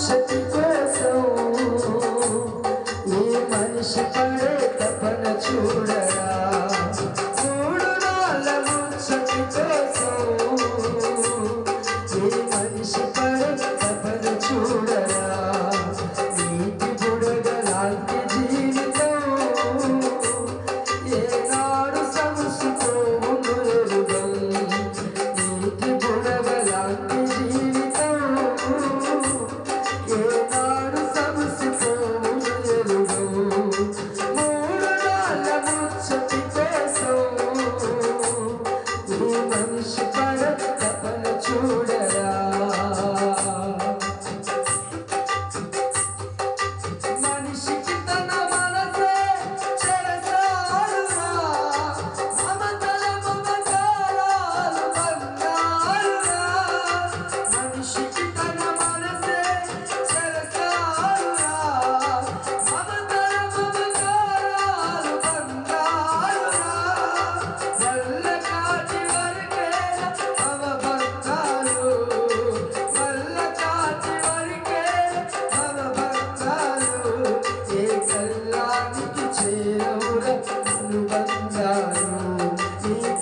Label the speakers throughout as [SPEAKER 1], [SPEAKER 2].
[SPEAKER 1] ముచ్చటి కోసం ఈ మనిషి పడే తపన చూడరా.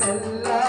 [SPEAKER 1] Allah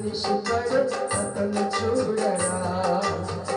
[SPEAKER 1] に失敗だったんだ、ちゅう。